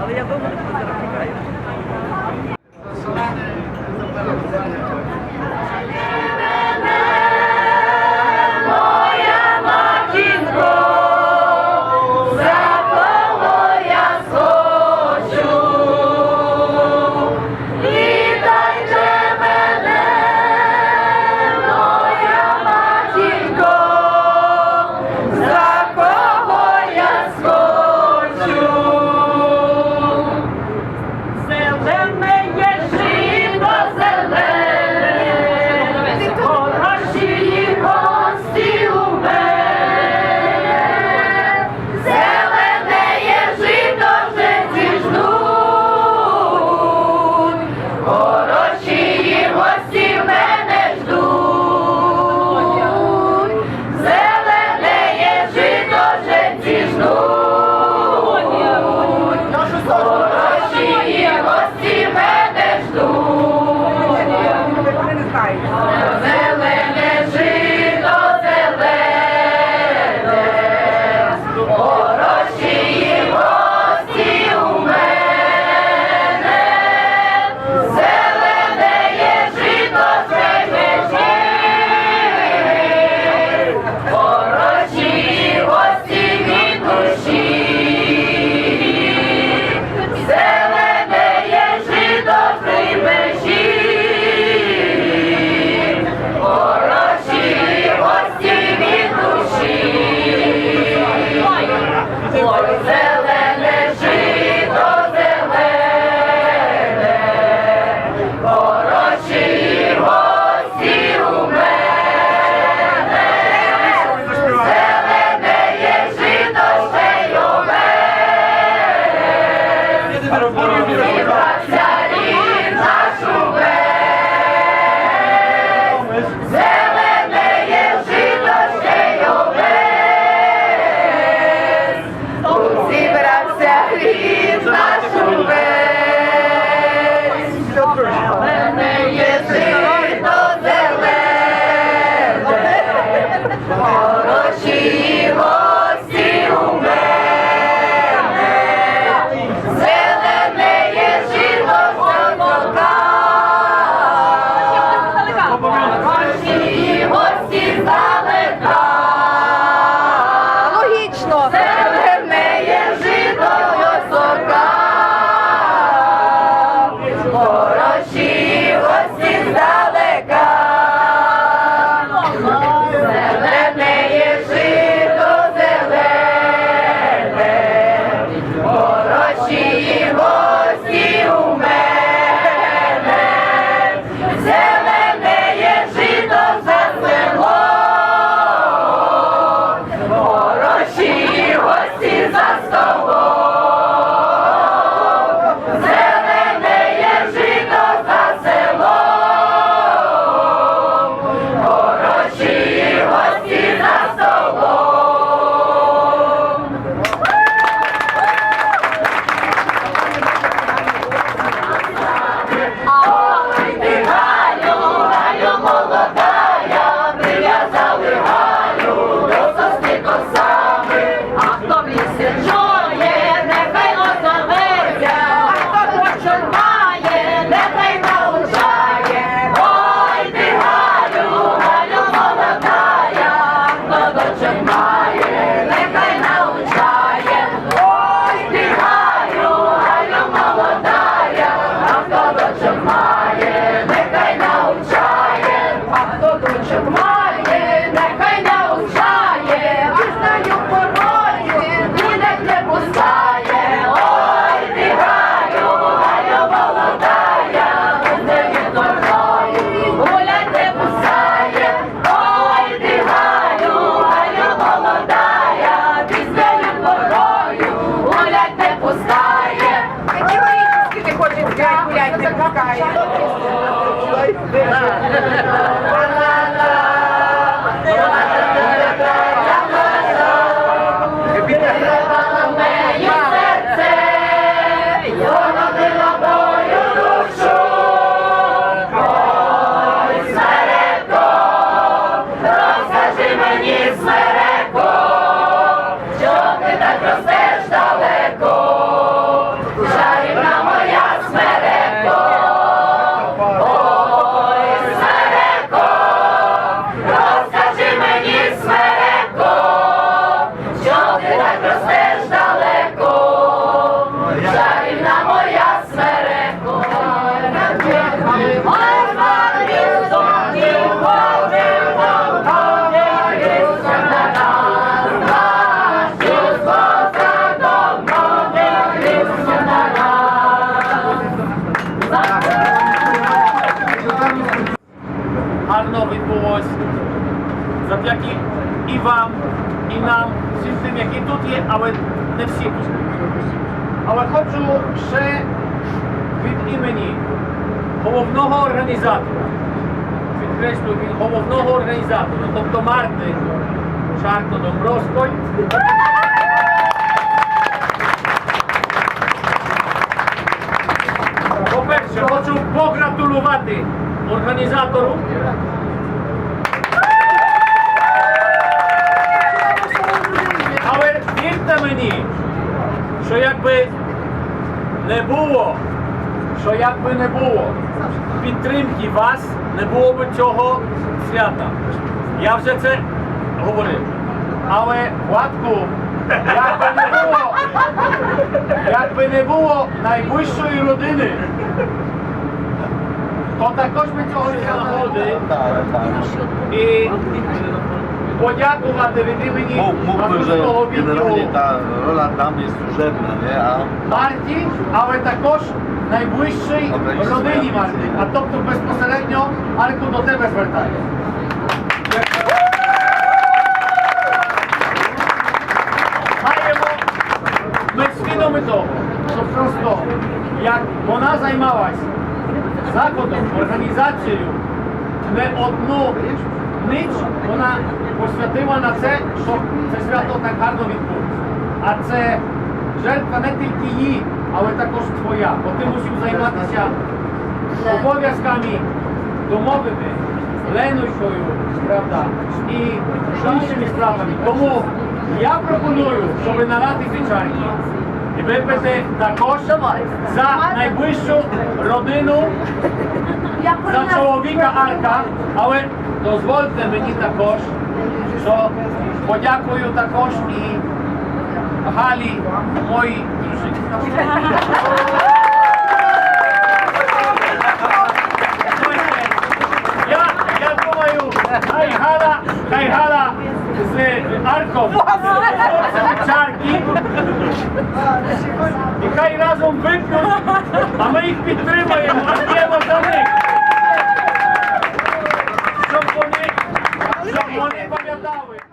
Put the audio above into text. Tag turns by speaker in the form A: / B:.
A: Але я думаю, що це розтікає. хочуть гулять, гулять,
B: Гарно відбулось завдяки і вам, і нам, всім тим, які тут є, але не всі. Але хочу ще від імені головного організатора, підкреслюю, від головного організатора, тобто Марти Шарко Домбровської, По-перше, хочу погратулювати організатору. Але вірте мені, що якби не було, що якби не було підтримки вас, не було б цього свята. Я вже це говорив. Але Владку, якби не було, якби не було найближчої родини, то також би цього не нагоди і подякувати від імені generalnie відділу
C: tam jest służebna, nie? A
B: Марті, але також найближчій родині Марті, а тобто безпосередньо Арку до тебе звертаюся. Маємо, ми свідомі того, що просто як вона займалась заходом, організацією, не одну посвятила на це, щоб це свято так гарно відбулося. А це жертва не тільки її, але також твоя. Бо ти мусив займатися обов'язками домовими, ленощою, правда, і іншими справами. Тому я пропоную, щоб на раді звичайні і випити також за найближчу родину за чоловіка Арка, але дозвольте мені також, що подякую також і Галі, моїй дружині. Я, думаю, хай Гала, хай Гала з Арком, з Чарки. І хай разом випнуть, а ми їх підтримаємо, а п'ємо за них. Żeby nie powiadały!